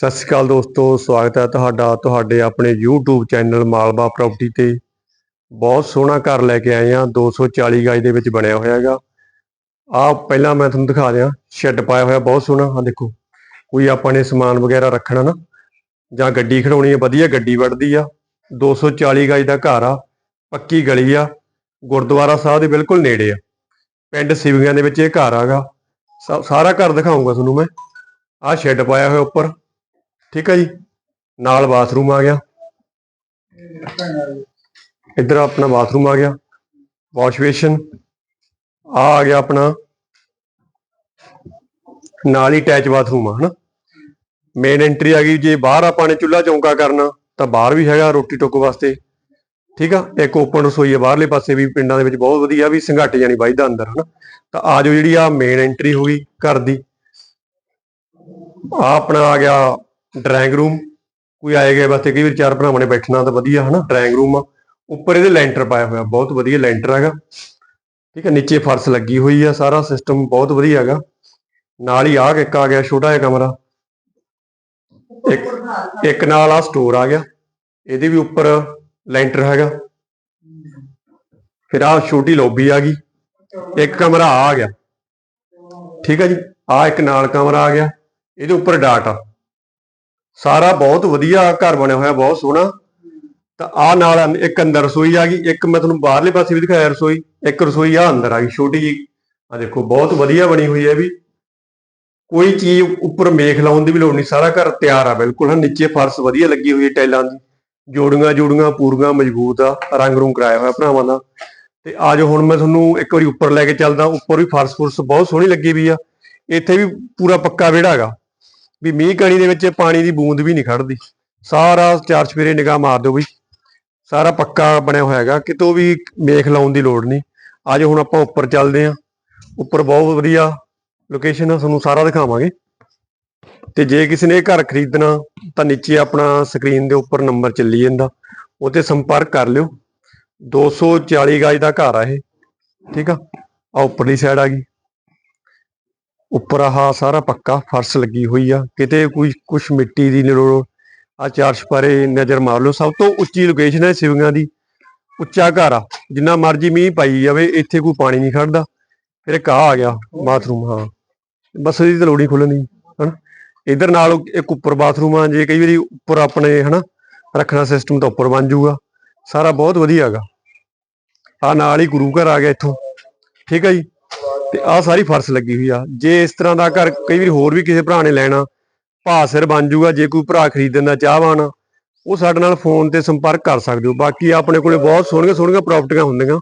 ਸਤਿ ਸ਼੍ਰੀ ਅਕਾਲ ਦੋਸਤੋ, ਸਵਾਗਤ ਹੈ ਤੁਹਾਡਾ, ਤੁਹਾਡੇ ਆਪਣੇ YouTube ਚੈਨਲ ਮਾਲਵਾ ਪ੍ਰਾਪਰਟੀ ਤੇ। ਬਹੁਤ ਸੋਹਣਾ ਘਰ ਲੈ ਕੇ ਆਏ ਆ 240 ਗਜ ਦੇ ਵਿੱਚ ਬਣਿਆ ਹੋਇਆ ਹੈਗਾ। ਆ ਪਹਿਲਾਂ ਮੈਂ ਤੁਹਾਨੂੰ ਦਿਖਾ ਦਿਆਂ ਸ਼ੈੱਡ ਪਾਇਆ ਹੋਇਆ, ਬਹੁਤ ਸੋਹਣਾ ਆ ਦੇਖੋ। ਕੋਈ ਆਪਾਂ ਨੇ ਸਮਾਨ ਵਗੈਰਾ ਰੱਖਣਾ ਨਾ, ਜਾਂ ਗੱਡੀ ਖੜਾਉਣੀ ਹੈ, ਵਧੀਆ ਗੱਡੀ ਵੜਦੀ ਆ। 240 ਗਜ ਦਾ ਘਰ ਆ, ਪੱਕੀ ਗਲੀ ਆ, ਗੁਰਦੁਆਰਾ ਸਾਹਿਬ ਦੇ ਬਿਲਕੁਲ ਨੇੜੇ ਆ। ਪਿੰਡ ਸਿਵੀਆਂ ਦੇ ਵਿੱਚ ਇਹ ਘਰ ਆਗਾ ਸਾਰਾ ਘਰ ਦਿਖਾਉਂਗਾ ਤੁਹਾਨੂੰ ਮੈਂ। ਆਹ ਸ਼ੈੱਡ ਪਾਇਆ ਹੋਇਆ ਉੱਪਰ। ਠੀਕ ਹੈ ਜੀ? ਨਾਲ ਬਾਥਰੂਮ ਆ ਗਿਆ। ਇੱਧਰ ਆਪਣਾ ਬਾਥਰੂਮ ਆ ਗਿਆ। ਵਾਸ਼ ਬੇਸ਼ਨ ਆ ਆ ਗਿਆ ਆਪਣਾ। ਨਾਲ ਹੀ ਅਟੈਚ ਬਾਥਰੂਮ ਆ, ਹਨਾ? ਮੇਨ ਐਂਟਰੀ ਆ ਗਈ। ਜੇ ਬਾਹਰ ਆਪਾਂ ਨੇ ਚੁੱਲ੍ਹਾ ਚੌਂਕਾ ਕਰਨਾ, ਤਾਂ ਬਾਹਰ ਵੀ ਹੈਗਾ ਰੋਟੀ ਟੋਕ ਵਾਸਤੇ। ਠੀਕ ਆ? ਇੱਕ ਓਪਨ ਰਸੋਈ ਆ, ਬਾਹਰਲੇ ਪਾਸੇ ਵੀ ਪਿੰਡਾਂ ਦੇ ਵਿੱਚ ਬਹੁਤ ਵਧੀਆ ਵੀ ਸੰਘਾਟੇ ਜਾਣੀ ਵੱਜਦਾ ਅੰਦਰ, ਹਨਾ? ਤਾਂ ਆ ਜੋ ਜਿਹੜੀ ਆ ਮੇਨ ਐਂਟਰੀ ਹੋ ਗਈ ਘਰ ਦੀ। ਆ ਆਪਣਾ ਆ ਗਿਆ ਡਰਾਇੰਗ ਰੂਮ ਕੋਈ ਆਏ ਗਏ ਵਾਸਤੇ ਕਈ ਵਾਰ ਚਾਰ ਭਰਾਵਾਂ ਨੇ ਬੈਠਣਾ ਤਾਂ ਵਧੀਆ ਹਨਾ ਡਰਾਇੰਗ ਰੂਮ ਆ। ਉੱਪਰ ਇਹਦੇ ਲੈਂਟਰ ਪਾਇਆ ਹੋਇਆ, ਬਹੁਤ ਵਧੀਆ ਲੈਂਟਰ ਹੈਗਾ। ਠੀਕ ਹੈ, ਨੀਚੇ ਫਰਸ਼ ਲੱਗੀ ਹੋਈ ਆ, ਸਾਰਾ ਸਿਸਟਮ ਬਹੁਤ ਵਧੀਆ ਹੈਗਾ। ਨਾਲ ਹੀ ਆਹ ਇੱਕ ਆ ਗਿਆ, ਛੋਟਾ ਜਿਹਾ ਕਮਰਾ। ਇੱਕ ਇੱਕ ਨਾਲ ਆ ਸਟੋਰ ਆ ਗਿਆ। ਇਹਦੇ ਵੀ ਉੱਪਰ ਲੈਂਟਰ ਹੈਗਾ। ਫਿਰ ਆ ਛੋਟੀ ਲੌਬੀ ਆ ਗਈ। ਇੱਕ ਕਮਰਾ ਆ ਗਿਆ। ਠੀਕ ਹੈ ਜੀ ਆ ਇੱਕ ਨਾਲ ਕਮਰਾ ਆ ਗਿਆ। ਇਹਦੇ ਉੱਪਰ ਡਾਟਾ ਸਾਰਾ ਬਹੁਤ ਵਧੀਆ ਘਰ ਬਣਿਆ ਹੋਇਆ, ਬਹੁਤ ਸੋਹਣਾ। ਤਾਂ ਆ ਨਾਲ ਇੱਕ ਅੰਦਰ ਰਸੋਈ ਆ ਗਈ, ਇੱਕ ਮੈਂ ਤੁਹਾਨੂੰ ਬਾਹਰਲੇ ਪਾਸੇ ਵੀ ਦਿਖਾਇਆ ਰਸੋਈ, ਇੱਕ ਰਸੋਈ ਆ ਅੰਦਰ ਆ ਗਈ, ਛੋਟੀ ਜੀ ਆ ਦੇਖੋ, ਬਹੁਤ ਵਧੀਆ ਬਣੀ ਹੋਈ ਹੈ ਵੀ। ਕੋਈ ਚੀਜ਼ ਉੱਪਰ ਮੇਖ ਲਾਉਣ ਦੀ ਵੀ ਲੋੜ ਨਹੀਂ, ਸਾਰਾ ਘਰ ਤਿਆਰ ਆ ਬਿਲਕੁਲ, ਹਾਂ, ਨੀਚੇ ਫਰਸ਼ ਵਧੀਆ ਲੱਗੀ ਹੋਈ ਹੈ ਟਾਈਲਾਂ ਦੀ। ਜੋੜੀਆਂ ਜੋੜੀਆਂ ਪੂਰੀਆਂ ਮਜ਼ਬੂਤ ਆ, ਰੰਗ ਰੂੰਗ ਕਰਾਇਆ ਹੋਇਆ ਭਰਾਵਾਂ ਦਾ। ਤੇ ਆ ਹੁਣ ਮੈਂ ਤੁਹਾਨੂੰ ਇੱਕ ਵਾਰੀ ਉੱਪਰ ਲੈ ਕੇ ਚੱਲਦਾ, ਉੱਪਰ ਵੀ ਫਰਸ਼ ਫੁਰਸ਼ ਬਹੁਤ ਸੋਹਣੀ ਲੱਗੀ ਵੀ ਆ। ਇੱਥੇ ਵੀ ਪੂਰਾ ਪੱਕਾ ਵਿਹੜਾ ਹੈਗਾ। ਵੀ ਮੀਂਹ ਕਣੀ ਦੇ ਵਿੱਚ ਪਾਣੀ ਦੀ ਬੂੰਦ ਵੀ ਨਹੀਂ ਖੜਦੀ। ਸਾਰਾ ਚਾਰ ਚਫੇਰੇ ਨਿਗਾਹ ਮਾਰ ਦਿਓ ਵੀ ਸਾਰਾ ਪੱਕਾ ਬਣਿਆ ਹੋਇਆ ਹੈਗਾ, ਕਿਤੋਂ ਵੀ ਮੇਖ ਲਾਉਣ ਦੀ ਲੋੜ ਨਹੀਂ। ਅੱਜ ਹੁਣ ਆਪਾਂ ਉੱਪਰ ਚੱਲਦੇ ਆਂ ਉੱਪਰ ਬਹੁਤ ਵਧੀਆ ਲੋਕੇਸ਼ਨ ਆ, ਤੁਹਾਨੂੰ ਸਾਰਾ ਦਿਖਾਵਾਂਗੇ। ਤੇ ਜੇ ਕਿਸੇ ਨੇ ਘਰ ਖਰੀਦਣਾ, ਤਾਂ ਨੀਚੇ ਆਪਣਾ ਸਕਰੀਨ ਦੇ ਉੱਪਰ ਨੰਬਰ ਚੱਲੀ ਜਾਂਦਾ। ਉਹ ਤੇ ਸੰਪਰਕ ਕਰ ਲਿਓ। 240 ਗਜ ਦਾ ਘਰ ਆ ਇਹ। ਠੀਕ ਆ? ਆ ਉੱਪਰਲੀ ਸਾਈਡ ਆ ਗਈ। ਉੱਪਰ ਆਹ ਸਾਰਾ ਪੱਕਾ, ਫਰਸ਼ ਲੱਗੀ ਹੋਈ ਆ। ਕਿਤੇ ਕੋਈ ਕੁਝ ਮਿੱਟੀ ਦੀ ਨੀ ਆ ਚਾਰ ਛਪਾਰੇ ਨਜ਼ਰ ਮਾਰ ਲਓ। ਸਭ ਤੋਂ ਉੱਚੀ ਲੋਕੇਸ਼ਨ ਹੈ ਸਿਵੀਆਂ ਦੀ। ਉੱਚਾ ਘਰ ਆ। ਜਿੰਨਾ ਮਰਜ਼ੀ ਮੀਂਹ ਪਾਈ ਜਾਵੇ, ਇੱਥੇ ਕੋਈ ਪਾਣੀ ਨਹੀਂ ਖੜਦਾ। ਫਿਰ ਇੱਕ ਆ ਆ ਗਿਆ, ਬਾਥਰੂਮ, ਹਾਂ। ਬਸ ਇਹਦੀ ਤਾਂ ਲੋੜ ਹੀ ਖੁੱਲਣ ਦੀ, ਹਨਾ? ਇਧਰ ਨਾਲ ਇੱਕ ਉੱਪਰ ਬਾਥਰੂਮ ਆ। ਜੇ ਕਈ ਵਾਰੀ ਉੱਪਰ ਆਪਣੇ, ਹਨਾ, ਰੱਖਣਾ ਸਿਸਟਮ ਤਾਂ ਉੱਪਰ ਬਣ ਜਾਊਗਾ। ਸਾਰਾ ਬਹੁਤ ਵਧੀਆ ਹੈਗਾ। ਆ ਨਾਲ ਹੀ ਗੁਰੂ ਘਰ ਆ ਗਿਆ ਇੱਥੋਂ। ਠੀਕ ਹੈ ਜੀ? ਤੇ ਆਹ ਸਾਰੀ ਫਰਸ਼ ਲੱਗੀ ਹੋਈ ਆ। ਜੇ ਇਸ ਤਰ੍ਹਾਂ ਦਾ ਘਰ ਕਈ ਵਾਰੀ ਹੋਰ ਵੀ ਕਿਸੇ ਭਰਾ ਨੇ ਲੈਣਾ ਭਾਅ ਸਿਰ ਬਣ ਜਾਊਗਾ ਜੇ ਕੋਈ ਭਰਾ ਖਰੀਦਣ ਦਾ ਚਾਹਵਾਨ ਆ, ਉਹ ਸਾਡੇ ਨਾਲ ਫੋਨ ਤੇ ਸੰਪਰਕ ਕਰ ਸਕਦੇ ਹੋ। ਬਾਕੀ ਆਪਣੇ ਕੋਲੇ ਬਹੁਤ ਸੋਹਣੀਆਂ ਸੋਹਣੀਆਂ ਪ੍ਰਾਪਰਟੀਆਂ ਹੁੰਦੀਆਂ।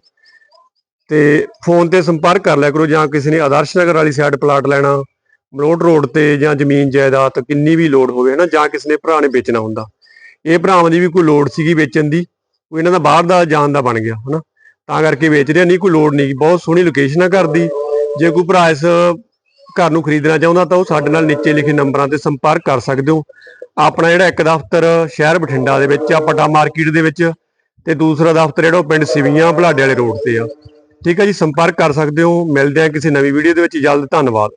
ਤੇ ਫੋਨ ਤੇ ਸੰਪਰਕ ਕਰ ਲਿਆ ਕਰੋ ਜਾਂ ਕਿਸੇ ਨੇ ਆਦਰਸ਼ ਨਗਰ ਵਾਲੀ ਸਾਈਡ ਪਲਾਟ ਲੈਣਾ ਮਲੋਟ ਰੋਡ ਤੇ ਜਾਂ ਜ਼ਮੀਨ ਜਾਇਦਾਦ ਕਿੰਨੀ ਵੀ ਲੋੜ ਹੋਵੇ ਹਨਾ ਜਾਂ ਕਿਸੇ ਨੇ ਭਰਾ ਨੇ ਵੇਚਣਾ ਹੁੰਦਾ। ਇਹ ਭਰਾਵਾਂ ਦੀ ਵੀ ਕੋਈ ਲੋੜ ਸੀਗੀ ਵੇਚਣ ਦੀ ਕੋਈ ਇਹਨਾਂ ਦਾ ਬਾਹਰ ਦਾ ਜਾਣ ਦਾ ਬਣ ਗਿਆ ਹਨਾ। ਤਾਂ ਕਰਕੇ ਵੇਚ ਰਿਹਾ ਨਹੀਂ ਕੋਈ ਲੋੜ ਨਹੀਂ ਬਹੁਤ ਸੋਹਣੀ ਲੋਕੇਸ਼ਨ ਆ ਘਰ ਦੀ। ਜੇ ਕੋਈ ਭਰਾ ਇਸ ਘਰ ਨੂੰ ਖਰੀਦਣਾ ਚਾਹੁੰਦਾ ਤਾਂ ਉਹ ਸਾਡੇ ਨਾਲ ਨੀਚੇ ਲਿਖੇ ਨੰਬਰਾਂ ਤੇ ਸੰਪਰਕ ਕਰ ਸਕਦੇ ਹੋ। ਆਪਣਾ ਜਿਹੜਾ ਇੱਕ ਦਫ਼ਤਰ ਸ਼ਹਿਰ ਬਠਿੰਡਾ ਦੇ ਵਿੱਚ ਆ, ਪਟਾ ਮਾਰਕੀਟ ਦੇ ਵਿੱਚ ਤੇ ਦੂਸਰਾ ਦਫ਼ਤਰ ਜਿਹੜਾ ਉਹ ਪਿੰਡ ਸਿਵੀਆਂ ਬਲਾਡੇ ਵਾਲੇ ਰੋਡ ਤੇ ਆ। ਠੀਕ ਹੈ ਜੀ, ਸੰਪਰਕ ਕਰ ਸਕਦੇ ਹੋ। ਮਿਲਦੇ ਆ ਕਿਸੇ ਨਵੀਂ ਵੀਡੀਓ ਦੇ ਵਿੱਚ। ਜਲਦ, ਧੰਨਵਾਦ।